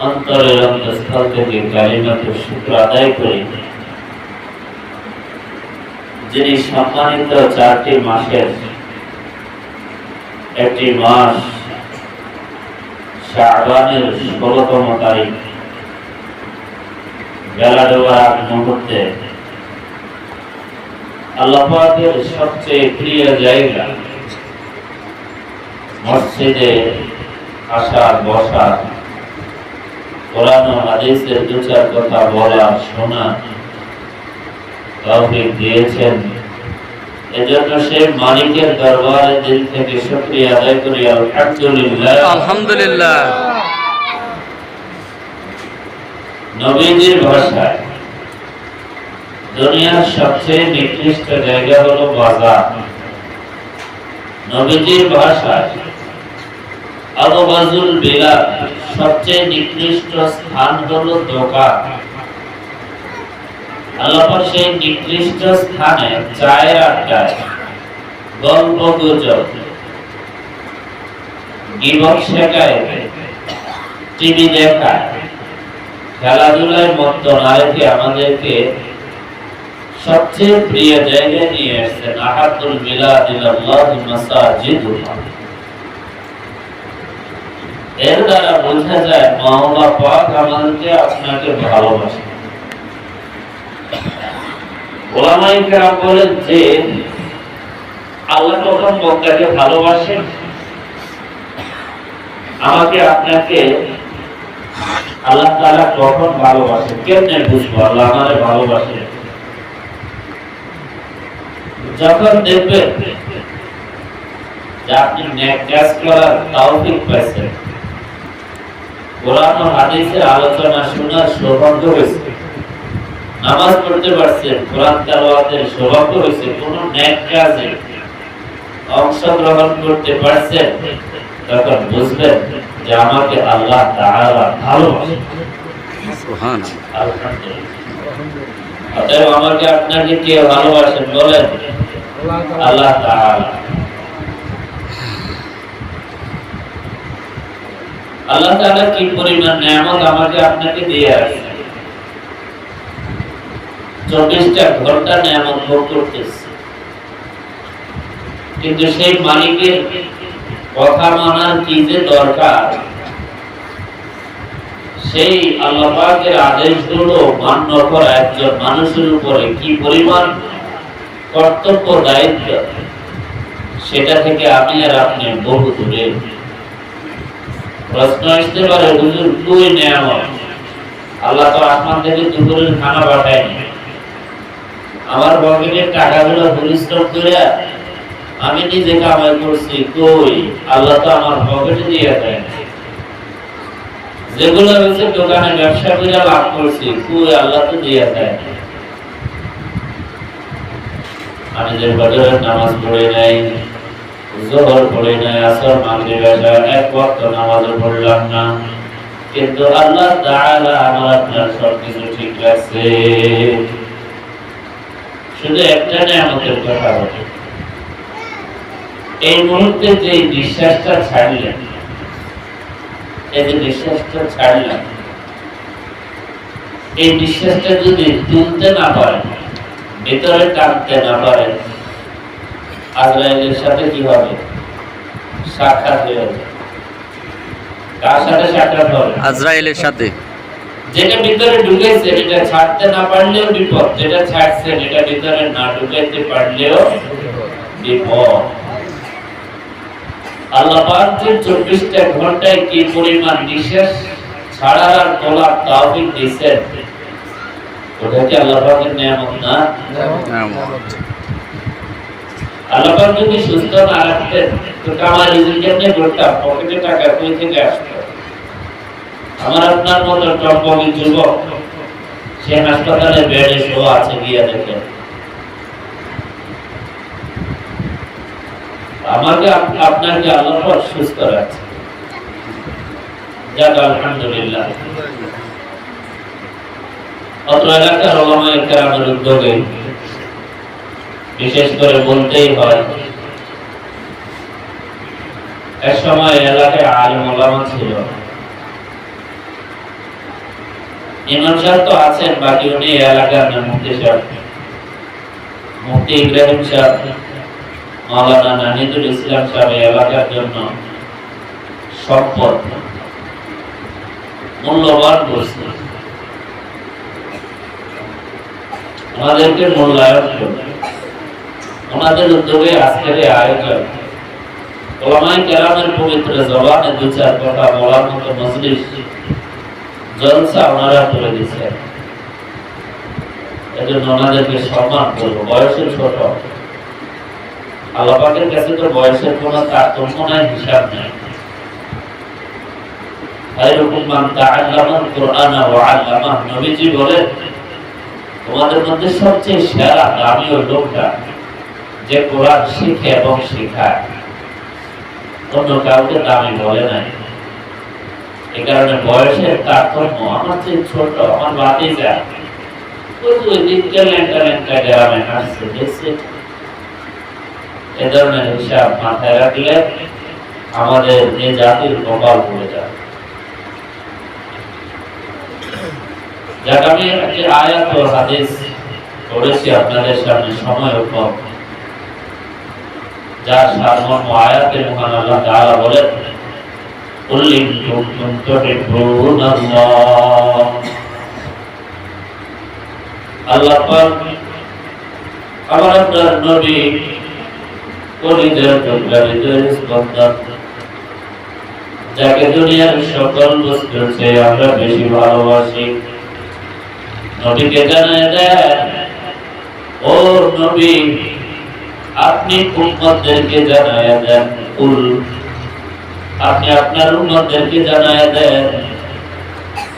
অন্তরের থেকে কালিমাত শুক্র আদায় করি, যিনি সম্মানিত চারটি মাসের একটি মাস শাহবানের ষোলতম তারিখ বেলা আগ মুহূর্তে আল্লাহের সবচেয়ে প্রিয় জায়গা মসজিদে আসার বসার কোরআন ও হাদিসের দু চার কথা বলা শোনা তৌফিক দিয়েছেন। এজন্য সেই মালিকের দরবারে দিল থেকে শুকরিয়া আদায় করি। আলহামদুলিল্লাহ। আলহামদুলিল্লাহ। নবীজির ভাষায় দুনিয়ার সবচেয়ে নিকৃষ্ট জায়গা হলো বাজার। নবীজির ভাষায় আববাজুল বিলাদ সবচেয়ে নিকৃষ্ট স্থান হলো দোকান আল্লাহ সেই নিকৃষ্ট স্থানে চায়ের আড্ডায় গল্প গুজব টিভি দেখায়, খেলাধুলায় মত্ত না রেখে আমাদেরকে সবচেয়ে প্রিয় জায়গায় নিয়ে এসেছেন আহাদুল মিলাদিল্লাহ মাসাজিদুল এর দ্বারা বোঝা যায় মহল্লা পাক আমাদেরকে আপনাকে ভালোবাসে। ওলামাই কেরাম বলেন যে, আল্লাহ বক্তাকে আমাকে আপনাকে আল্লাহ তাআলা কখন ভালোবাসে? কেমনে বুঝব? আল্লাহ আমারে ভালোবাসে। যখন দেখবেন যে আপনি নেক কাজ করার তৌফিক পাইছেন। কোরআন ও হাদিসের আলোচনা শোনার সৌভাগ্য হয়েছে। নামাজ পড়তে পারছেন কোরআন তেলাওয়াতের সৌভাগ্য হয়েছে কোন নেক কাজে অংশগ্রহণ করতে পারছেন তখন বুঝবেন যে আমাকে আল্লাহ তাআলা ভালোবাসে। অতএব আমাকে আপনাকে কে ভালোবাসেন বলেন? আল্লাহ তাআলা। আল্লাহ তাআলা কি পরিমাণ নিয়ামত আমাকে আপনাকে দিয়ে আছে চব্বিশটা ঘণ্টা নিয়ামত ভোগ করতেছে। কিন্তু সেই মালিকের কথা মানার কি যে দরকার? সেই আল্লাহ পাকের আদেশগুলো মান্য করা একজন মানুষের উপরে কি পরিমাণ কর্তব্য দায়িত্ব? সেটা থেকে আমি আর আপনি বহু দূরে প্রশ্ন আসতে পারে, হুজুর তুই নেয়ামত। আল্লাহ তো আসমান থেকে দুপুরের খানা পাঠায়নি। আমার পকেটের টাকাগুলো পরিশ্রম করে আমি নিজে কামাই করছি, কই? আল্লাহ তো আমার পকেটে দিয়ে দেয় যেগুলো হচ্ছে দোকানে ব্যবসা করে লাভ করছি, কই আল্লাহ তো দিয়ে দেয় আমি যে বজরের নামাজ পড়ে নাই জোহর পড়ে নাই, আসর মাগরিব এশা এক ওয়াক্ত নামাজও পড়লাম না। কিন্তু আল্লাহ তাআলা আমার আপনার সব কিছু ঠিক রাখছে। শুধু একটা নিয়ামতের কথা বলি। এই মুহূর্তে যে নিঃশ্বাসটা ছাড়লেন, এই যে নিঃশ্বাসটা ছাড়লেন, এই নিঃশ্বাসটা যদি তুলতে না পারেন, ভিতরে টানতে না পারেন আজরাইলের সাথে কি হবে? সাক্ষাৎ হয়ে যাবে। কার সাথে সাক্ষাৎ হবে? আজরাইলের সাথে। যেটা ভিতরে ঢুকেছে এটা ছাড়তে না পারলেও বিপদ। যেটা ছাড়ছে এটা ভিতরে না ঢুকাইতে পারলেও বিপদ। আল্লাহ পাক যে চব্বিশটা ঘন্টায় কি পরিমাণ নিঃশ্বাস ছাড়ার আর তোলার তাওফিক দিয়েছেন ওটা কি আল্লাহ পাকের নিয়ামত না? আল্লাহ যদি সুস্থ না রাখতেন, তো কামার রিজিক কেমনে করতাম পকেটে টাকা কই থেকে আসতো? আমার আপনার মতো টম্পকি যুবক, সে হাসপাতালে বেডে শোয়া আছে গিয়া দেখে। আমাকে আপনাকে আল্লাহ সুস্থ রাখছে। যাক, আলহামদুলিল্লাহ। অত্র এলাকার ওলামায়ে কেরামের উদ্যোগে বিশেষ করে বলতেই হয়। এক সময় এলাকায় আলিম ওলামা ছিল। ইমাম সাহেব তো আছেন, বাকি উনি এলাকার না মুফতি সাহেব। মুফতি ইব্রাহিম সাহেব, মাওলানা নাহিদুল ইসলাম সাহেব এলাকার জন্য সম্পদ মূল্যবান বস্তু ওনাদেরকে মূল্যায়ন করবে ওনাদের উদ্যোগে আজকের এই আয়োজন। ওলামাই কেরামের পবিত্র জবানে দু চার কথা বলার মতো মজলিস জলসা ওনারা করে দিচ্ছেন। এজন্য ওনাদেরকে সম্মান করব। বয়সে ছোট। আল্লাপাকের কাছে তো বয়সের কোনো তারতম্য নাই, হিসাব নেই। তোমাদের মধ্যে সবচেয়ে সেরা দামি ওই লোকটা যে কোরআন শিখে এবং শেখায়। অন্য কাউকে দামি বলে নাই। এ কারণে বয়সের তারতম্য আমার চেয়ে ছোট, আমার বাদে যায় যে জাতির কপাল পড়ে যায়। যাক আপনাদের সামনে, সময় কম যার সারমর্ম আয়াতে মহান আল্লাহ তাআলা বলেন قل إن كنتم تحبون الله আল্লাহ পাক আমার আপনার নবী কলিজার টুকরা হৃদয়ের স্পন্দন যাকে দুনিয়ার সকল বস্তুর চেয়ে আমরা বেশি ভালোবাসি নবীকে জানায় দেন ও নবী আপনি উম্মতদেরকে জানায় দেন? কুল। আপনি আপনার উম্মতদেরকে জানায় দেন।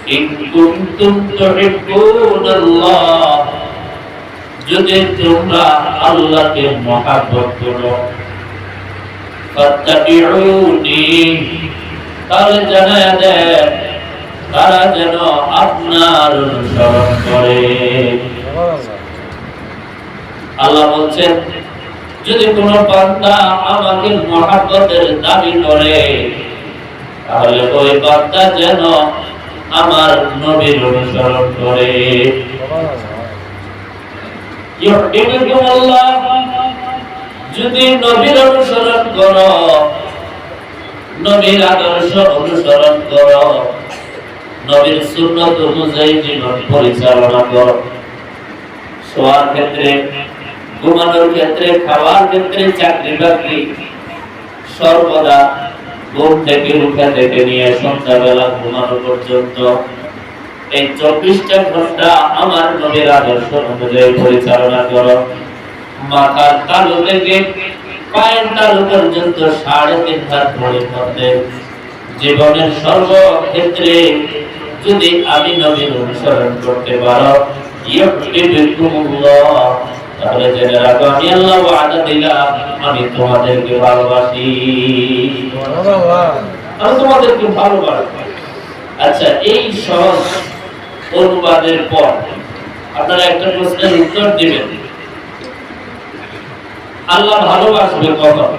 ইন কুনতুম তুহিব্বুনাল্লাহ যদি তোমরা আল্লাহকে মহাব্বত করো ফাত্তাবিউনি তাহলে জানায় দেন তারা যেন আপনার অনুসরণ করে। আল্লাহ বলছেন যদি কোনো বান্দা আমাকে মহাব্বতের দাবি করে, তাহলে ওই বান্দা যেন আমার নবীর অনুসরণ করে। যদি নবীর অনুসরণ করো, নবীর আদর্শ অনুসরণ করো, নবীর সুন্নত অনুযায়ী জীবন পরিচালনা করো। শোয়ার ক্ষেত্রে ঘুমানোর ক্ষেত্রে, খাওয়ার ক্ষেত্রে, চাকরি বাকরি সর্বদা ঘুম থেকে উঠা থেকে নিয়ে সন্ধ্যাবেলা ঘুমানো পর্যন্ত। এই চব্বিশটা ঘণ্টা আমার নবীর আদর্শ অনুযায়ী পরিচালনা করো। মাথার তালু থেকে পায়ের তালু পর্যন্ত সাড়ে তিন হাত ভরে মধ্যে জীবনের সর্বক্ষেত্রে যদি আমি নবীর অনুসরণ করতে পারো ইউহিব্বুকুমুল্লাহ তাহলে জেনে রাখো আমি আল্লাহ ওয়াদা দিলাম আমি তোমাদেরকে ভালোবাসি। আমি তোমাদেরকে ভালোবাসি। আচ্ছা এই সহজ অনুবাদের পর আপনারা একটা প্রশ্নের উত্তর দিবেন। আল্লাহ ভালোবাসবে কখন?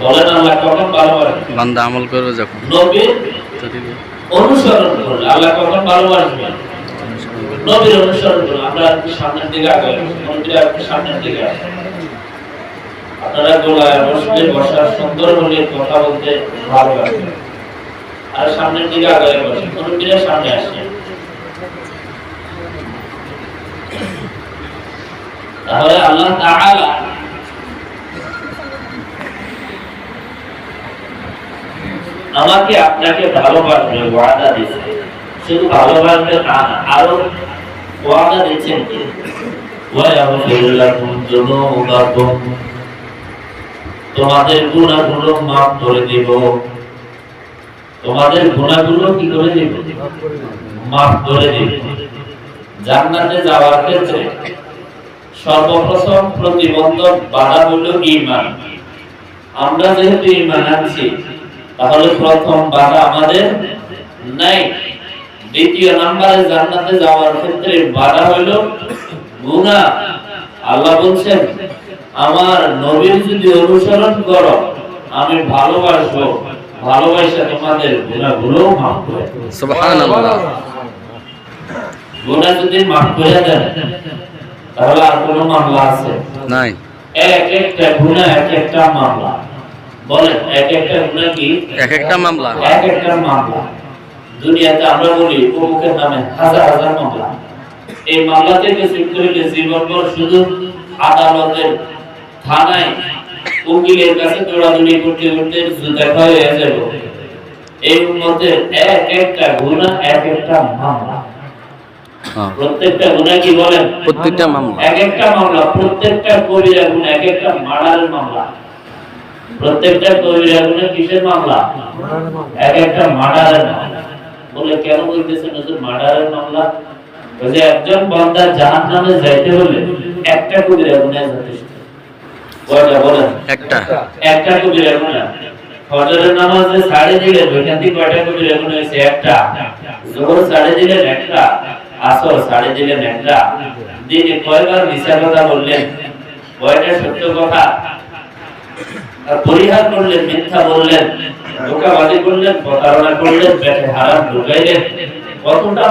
বলেন আল্লাহ কখন ভালোবাসবে? বান্দা আমল করবে যখন। নবীর অনুসরণ করলে আল্লাহ কখন ভালোবাসবে? নবীর অনুসরণ করুন। আমরা সামনের দিকে সামনের দিকে। আপনারা গোলায় বসলে বসার সুন্দর হলে কথা বলতে ভালো আর সামনের দিকে বসে। সামনে আসে তাহলে আল্লাহ আমাকে আপনাকে ভালোবাসবে, ওয়াদা দিয়েছে। শুধু ভালোবাসবে তা না, আরও ওয়াদা তোমাদের গুণাগুলো মাফ করে দেব। তোমাদের গুণাগুলো কি করে দেব? মাফ করে দেব। জান্নাতে যাওয়ার ক্ষেত্রে সর্বপ্রথম প্রতিবন্ধক বাধা হলো ইমান আমরা যেহেতু ইমান আছি তাহলে প্রথম বাধা আমাদের নাই। দ্বিতীয় নম্বরে জান্নাতে যাওয়ার ক্ষেত্রে বাধা হইল গুনাহ। আল্লাহ বলছেন আমার নবীর যদি অনুসরণ করো আমি ভালোবাসবো। ভালোবাসা তোমাদের গুণাগুলো মাফ করে সুবহানাল্লাহ। গুণা যদি মাফ করে দেন তাহলে আর কোনো মামলা আছে? নাই। এক একটা গুণা এক একটা মামলা। বলেন এক একটা গুণা কি? এক একটা মামলা। এক একটা মামলা। দুনিয়াতে আমরা বলি অমুকের নামে হাজার হাজার মামলা। এই মামলা থেকে শিখতে হইলে জীবনভর শুধু আদালতের থানায় উকিলের কাছে দৌড়াদৌড়ি করতে করতে দেখা হয়ে যাবে। এই মধ্যে এক একটা গুণা এক একটা মামলা। হ্যাঁ। প্রত্যেকটা গুণা কি বলেন? প্রত্যেকটা মামলা। এক একটা মামলা প্রত্যেকটা কবিরা গুণা এক একটা মার্ডারের মামলা। প্রত্যেকটা কবিরা গুণা কিসের মামলা? এক একটা মার্ডারের মামলা। বলে কেন বলতেছেন হুজুর? মার্ডারের মামলা? যে একজন বান্দা জাহান্নামে যাইতে হলে একটা কবিরা গুণা যথেষ্ট। কয়টা বলেন? একটা। একটা কবিরা গুণা ফজরের নামাজে সাড়ে দিলেন ওইখান থেকে কয়টা কবিরা গুণা হয়েছে? একটা। জোহর সাড়ে দিলেন একটা। আসর সাড়ে দিলেন একটা। দিনে কয়বার মিশা কথা বললেন? কয়টা সত্য কথা? আর পরিহার করলেন মিথ্যা বললেন? করলেন, প্রতারণা করলেন ঢুকাইলেন কতটা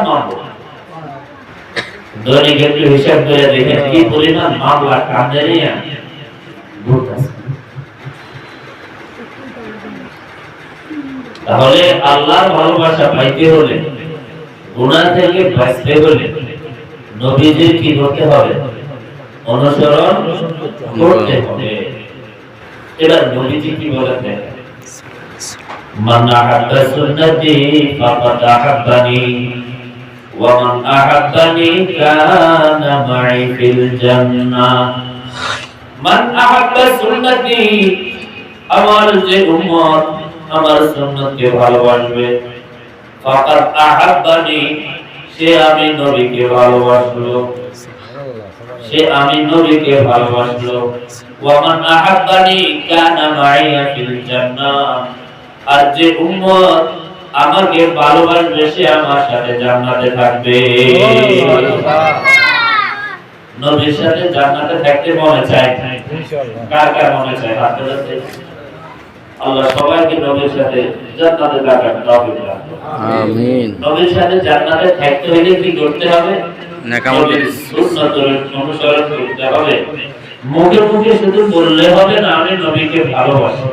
দৈনিক একটু হিসাব করে দেখেন, কি পরিমাণ মামলা তাহলে আল্লাহর ভালোবাসা পাইতে হলে, গুনাহ থেকে বাঁচতে হলে নবীজির কি করতে হবে? অনুসরণ করতে হবে। এবার নবীজি কি বলেন দেখেন। من أحب سنتي فقد أحبني ومن أحبني كان معي في الجنة من أحب سنتي আমার যে উম্মত আমার সুন্নতকে ভালোবাসবে ফাকাদ আহাব্বানি সে আমি নবীকে ভালোবাসলো সে আমি নবীকে ভালোবাসলো ওয়ামান আহাব্বানি কানা মাইয়া ফিল জান্নাহ আর যে উম্মত আমাকে ভালোবাসবে সে আমার সাথে জান্নাতে থাকবে। নবীর সাথে জান্নাতে থাকতে মনে চায়? কার কার মনে চায়? হাত। তোলাতে আল্লাহ সবাইকে নবীর সাথে জান্নাতে থাকার তৌফিক দান আমিন। নবীর সাথে জান্নাতে থাকতে হলে কি করতে হবে? সুন্নতের অনুসরণ করতে হবে। মুখে মুখে শুধু বললে হবে না আমি নবীকে ভালোবাসি।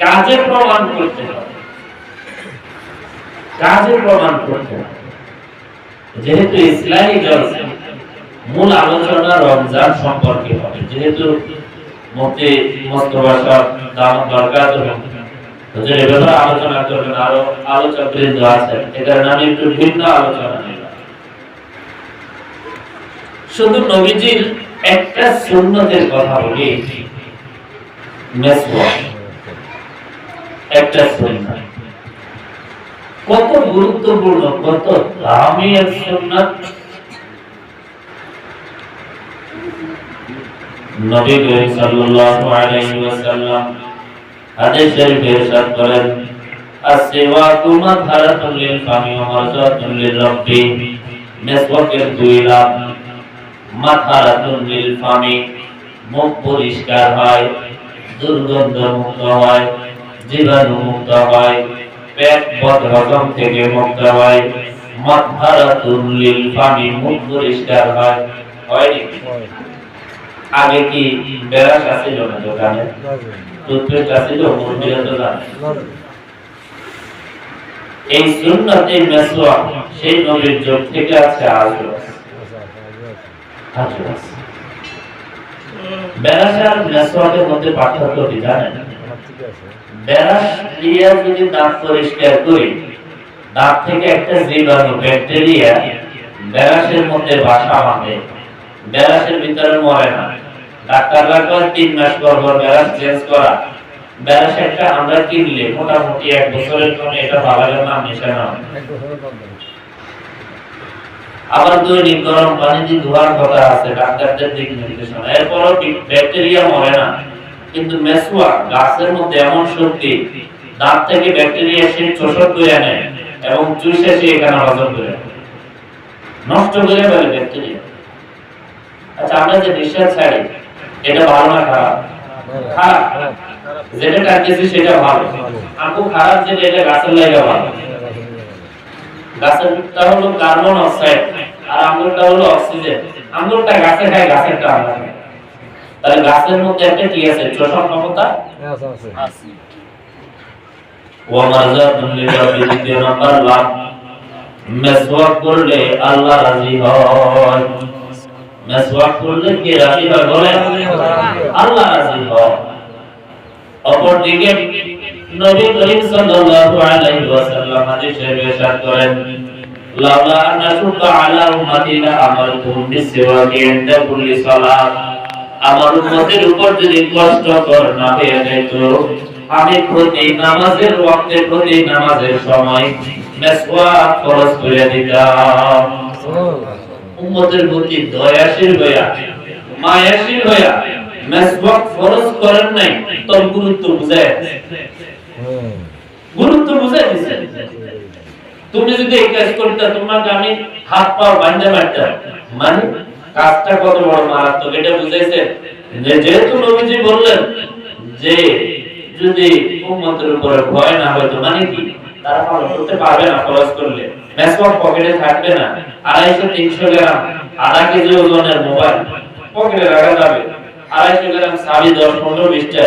কাজে প্রমাণ করতে হবে। কাজে প্রমাণ করতে হবে। যেহেতু ইসলামী জলসা মূল আলোচনা রমজান সম্পর্কে হবে, যেহেতু মোস্তফা দাম দরকার আলোচনা করবেন, আরও আলোচক বৃন্দ আছেন এ কারণে আমি একটু ভিন্ন আলোচনা শুধু নবীজির একটা সুন্নতের কথা বলি, মেসওয়াক। একটা সুন্নাত কত গুরুত্বপূর্ণ, কত দামি এক সুন্নাত নবী করিম সাল্লাল্লাহু আলাইহি ওয়াসাল্লাম হাদিস শরীফে ইরশাদ করেন আসওয়াকু মাযহারাতুল লিল ফামি ওয়া মারজাতুল লিল রাব্বি, মেসওয়াকের দুই লাভ মাথারাতুল লিল ফামি, মুখ পরিষ্কার হয় দুর্গন্ধ মুক্ত হয়। জীবাণু মুক্ত হয় পেট বদ হজম থেকে মুক্ত হয় মাথারাতুল ফামি মুখ পরিষ্কার হয়। হয়নি? আগে কি বেড়াস আসিল না দোকানে? টুথপেস্ট আসিল মুরগিরা তো জানে এই সুন্নতে মেসওয়াক সেই নবীর যুগ থেকে আছে আজও। আজও আছে। মেসওয়াকের মধ্যে পার্থক্য কি জানেন? যদি দাঁত পরিষ্কার করি, দাঁত থেকে একটা জীবাণু, ব্যাকটেরিয়া মধ্যে বাসা বাঁধে। ভিতরে মরে না। ডাক্তাররা কয় তিন মাস পর পর চেঞ্জ করা। একটা আমরা কিনলে মোটামুটি এক বছরের জন্য এটা নাম আবার দৈনিক গরম পানি দিয়ে ধোয়ার কথা আছে, ডাক্তারদের দিক নির্দেশনা। এরপরও ব্যাকটেরিয়া মরে না। কিন্তু মেসুয়া গাছের মধ্যে এমন শক্তি, দাঁত থেকে ব্যাকটেরিয়া সে শোষণ করে নেয় এবং চুষে সে এখানে হজম করে নষ্ট করে ফেলে ব্যাকটেরিয়া। আচ্ছা আমরা যে নিঃশ্বাস ছাড়ি, এটা ভালো না খারাপ? যেটা সেটা ভালো। খারাপ যেটা, এটা গাছের ভালো। হলো কার্বন অক্সাইড আর আঙ্গুরটা হলো অক্সিজেন আঙ্গুরটা গাছে খায়, গাছেরটা আমরা তাহলে গাছের মধ্যে একটা কি আছে? শোষণ ক্ষমতা আছে ওয়ামারজাতুন লিরাব্বি দ্বিতীয় নাম্বার লাভ মেসওয়াক করলে আল্লাহ রাজি হয়। মেসওয়াক করলে কে রাজি হয় বলে আল্লাহ রাজি হয়। অপরদিকে নবী করিম সাল্লাল্লাহু আলাইহি ওয়াসাল্লাম হাদিসে ইরশাদ করেন লাউলা আন আশুকা আলা উম্মতি লা আমারতুম বিসওয়াকি ইনদা কুল্লি সালাত। আমার উম্মতের উপর যদি কষ্টকর না হয়ে যেত আমি প্রতি নামাজের ওয়াক্তে, প্রতি নামাজের সময় মেসওয়াক খরচ করে দিতাম। উম্মতের প্রতি দয়াশীল হইয়া, মায়াশীল হইয়া মেসওয়াক ফরজ করেন নাই তোর গুরুত্ব বুঝায় গুরুত্ব বুঝায় দিছে। তুমি যদি এই কাজ করতে, তোমাকে আমি হাত পা বান্ধে মারতাম। মানে? কাজটা কত বড় মারাত্মক, এটা বুঝাইছে যে যেহেতু নবীজি বললেন যে যদি উম্মতের উপরে ভয় না হয়, তো মানে কি? তারা পালন করতে পারবে না খরচ করলে। মেসওয়াক পকেটে থাকবে না। আড়াইশো, তিনশো গ্রাম, আধা কেজি ওজনের মোবাইল পকেটে রাখা যাবে। আড়াইশো গ্রাম সাবি দশ, পনেরো, বিশটা।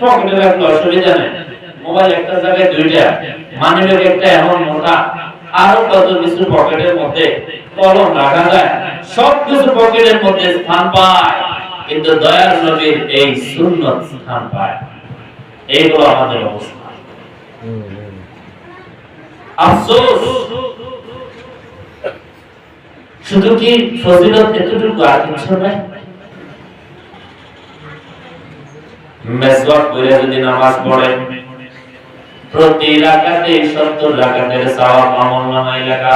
পকেটে রাখলে অসুবিধা নেই। মোবাইল একটা জায়গায় দুইটা। মানি একটা এমন মোটা। আরও কত কিছু পকেটের মধ্যে কলম রাখা যায়, সব কিছু পকেটের মধ্যে স্থান পায়। কিন্তু দয়ার নবীর এই সুন্নত স্থান পায়। এইগুলো আমাদের অবস্থা। আফসোস। শুধু কি ফজিলত এতটুকু আর কিছু নাই? মেসওয়াক করে যদি নামাজ পড়ে প্রতি রাকাতে 70 রাকাতের সওয়াব আমল নামায় লেখা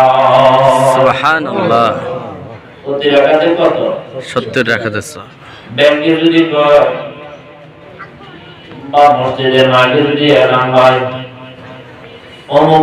সুবহানাল্লাহ। প্রতি রাকাতে কত? সত্তর রাখা যাচ্ছে ব্যাংকে যদি বা যদি হয় অমুক